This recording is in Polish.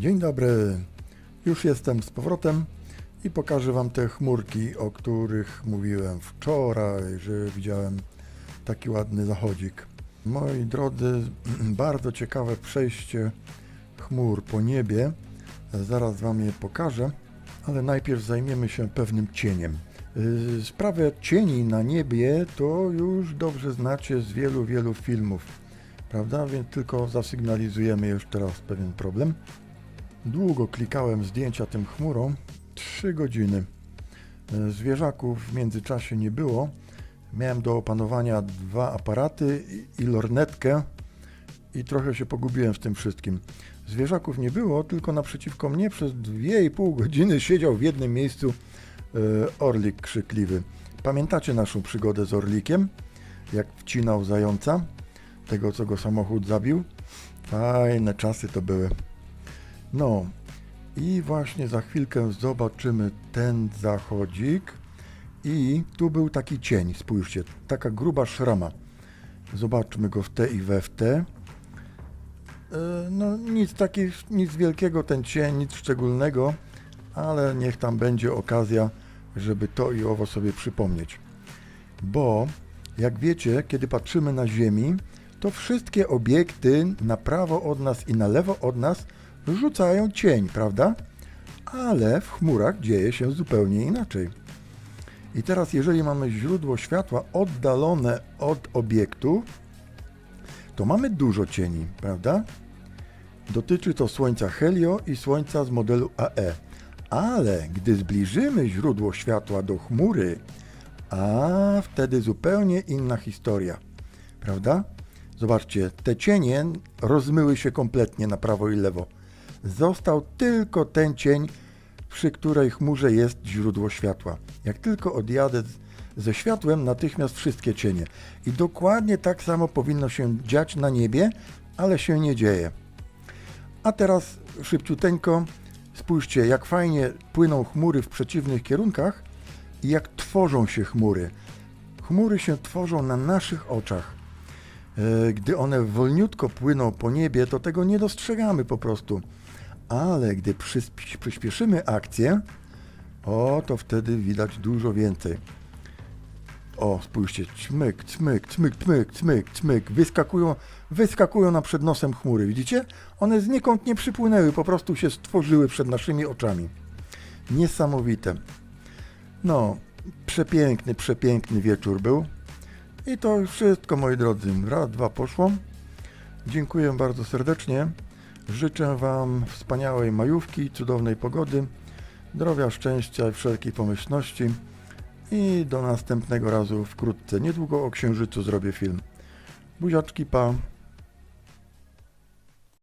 Dzień dobry. Już jestem z powrotem i pokażę Wam te chmurki, o których mówiłem wczoraj, że widziałem taki ładny zachodzik. Moi drodzy, bardzo ciekawe przejście chmur po niebie. Zaraz Wam je pokażę, ale najpierw zajmiemy się pewnym cieniem. Yy, Sprawę cieni na niebie to już dobrze znacie z wielu, wielu filmów, prawda? Więc tylko zasygnalizujemy już teraz pewien problem. Długo klikałem zdjęcia tym chmurą, 3 godziny. E, Zwierzaków w międzyczasie nie było. Miałem do opanowania dwa aparaty i- lornetkę i trochę się pogubiłem w tym wszystkim. Zwierzaków nie było, tylko naprzeciwko mnie przez 2,5 godziny siedział w jednym miejscu e, orlik krzykliwy. Pamiętacie naszą przygodę z orlikiem? Jak wcinał zająca, tego co go samochód zabił? Fajne czasy to były. No i właśnie za chwilkę zobaczymy ten zachodzik i tu był taki cień, spójrzcie, taka gruba szrama. Zobaczmy go w te i we w te. E, No nic takiego, nic wielkiego ten cień, nic szczególnego, ale niech tam będzie okazja, żeby to i owo sobie przypomnieć. Bo jak wiecie, kiedy patrzymy na Ziemi, to wszystkie obiekty na prawo od nas i na lewo od nas rzucają cień, prawda? Ale w chmurach dzieje się zupełnie inaczej. I teraz, jeżeli mamy źródło światła oddalone od obiektu, to mamy dużo cieni, prawda? Dotyczy to Słońca Helio i Słońca z modelu AE. Ale gdy zbliżymy źródło światła do chmury, a wtedy zupełnie inna historia, prawda? Zobaczcie, te cienie rozmyły się kompletnie na prawo i lewo. Został tylko ten cień, przy której chmurze jest źródło światła. Jak tylko odjadę ze światłem, natychmiast wszystkie cienie. I dokładnie tak samo powinno się dziać na niebie, ale się nie dzieje. A teraz szybciuteńko spójrzcie, jak fajnie płyną chmury w przeciwnych kierunkach i jak tworzą się chmury. Chmury się tworzą na naszych oczach. E, Gdy one wolniutko płyną po niebie, to tego nie dostrzegamy po prostu. Ale gdy przysp- przyspieszymy akcję, o, to wtedy widać dużo więcej. O, spójrzcie, czmyk, czmyk, czmyk, czmyk, czmyk, czmyk, wyskakują, wyskakują nam przed nosem chmury, widzicie? One znikąd nie przypłynęły, po prostu się stworzyły przed naszymi oczami. Niesamowite. No, przepiękny, przepiękny wieczór był. I to wszystko, moi drodzy. Raz, dwa poszło. Dziękuję bardzo serdecznie. Życzę Wam wspaniałej majówki, cudownej pogody, zdrowia, szczęścia i wszelkiej pomyślności. I do następnego razu wkrótce. Niedługo o Księżycu zrobię film. Buziaczki, pa.